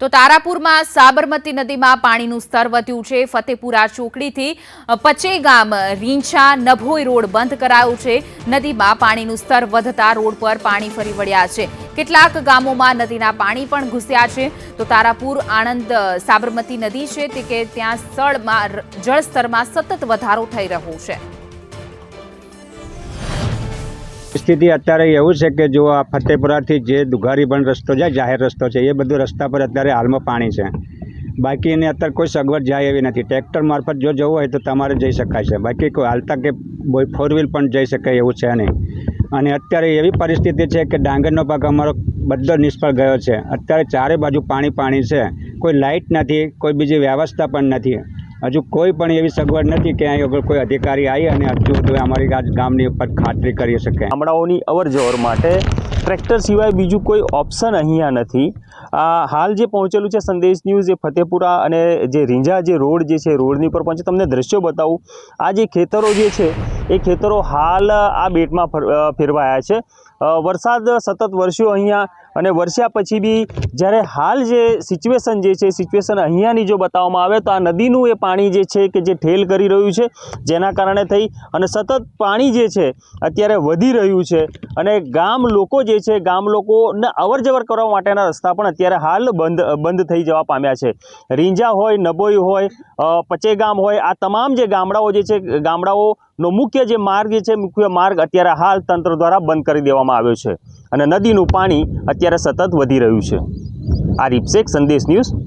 તો તારાપુરમાં સાબરમતી નદીમાં પાણીનું સ્તર વધ્યું છે. ફતેપુરા ચોકડીથી પચે ગામ રીંછા નભોઈ રોડ બંધ કરાયો છે. નદીમાં પાણીનું સ્તર વધતા રોડ પર પાણી ફરી વળ્યા છે. કેટલાક ગામોમાં નદીના પાણી પણ ઘૂસ્યા છે. તો તારાપુર આણંદ સાબરમતી નદી છે તે કે ત્યાં સ્થળમાં જળસ્તરમાં સતત વધારો થઈ રહ્યો છે. સ્થિતિ અત્યારે એવું છે કે જો આ ફતેપુરાથી જે દુઘારી બંધ રસ્તો જાય, જાહેર રસ્તો છે, એ બધું રસ્તા પર અત્યારે હાલમાં પાણી છે. બાકી એને અત્યારે કોઈ સગવડ જાય એવી નથી. ટ્રેક્ટર મારફત જો જવું હોય તો તમારે જઈ શકાય છે. બાકી કોઈ હાલતા કે ફોર વ્હીલ પણ જઈ શકાય એવું છે નહીં. અને અત્યારે એવી પરિસ્થિતિ છે કે ડાંગરનો પાક અમારો બધો નિષ્ફળ ગયો છે. અત્યારે ચારે બાજુ પાણી પાણી છે. કોઈ લાઇટ નથી, કોઈ બીજી વ્યવસ્થા પણ નથી. હજુ કોઈ પણ એવી સગવડ નથી કે અહીં આગળ કોઈ અધિકારી આવી અને હજુ અમારી ગામની ઉપર ખાતરી કરી શકે. ગામડાઓની અવર જવર માટે ટ્રેક્ટર સિવાય બીજું કોઈ ઓપ્શન અહીંયા નથી. આ હાલ જે પહોંચેલું છે સંદેશ ન્યૂઝ એ ફતેપુરા અને જે રીંઝા જે રોડ જે છે રોડની ઉપર પહોંચે. તમને દ્રશ્યો બતાવું. આ જે ખેતરો જે છે, એ ખેતરો હાલ આ બેટમાં ફેરવાયા છે. વરસાદ સતત વરસ્યો અહીંયા અને વરસ્યા પછી બી જ્યારે હાલ જે સિચ્યુએશન જે છે સિચ્યુએશન અહીંયાની જો બતાવવામાં આવે તો આ નદીનું એ પાણી જે છે કે જે ઠેલ કરી રહ્યું છે, જેના કારણે થઈ અને સતત પાણી જે છે અત્યારે વધી રહ્યું છે અને ગામ લોકો જે છે, ગામ લોકોને અવર જવર કરવા માટેના રસ્તા પણ અત્યારે હાલ બંધ બંધ થઈ જવા પામ્યા છે. રીંજા હોય નબોઈ હોય પચે પચેગામ હોય, આ તમામ જે ગામડાઓ જે છે, ગામડાઓનો મુખ્ય જે માર્ગ જે છે, મુખ્ય માર્ગ અત્યારે હાલ તંત્ર દ્વારા બંધ કરી દેવામાં આવ્યો છે. અને નદીનું પાણી અત્યારે સતત વધી રહ્યું છે. આ રીપસેક સંદેશ ન્યૂઝ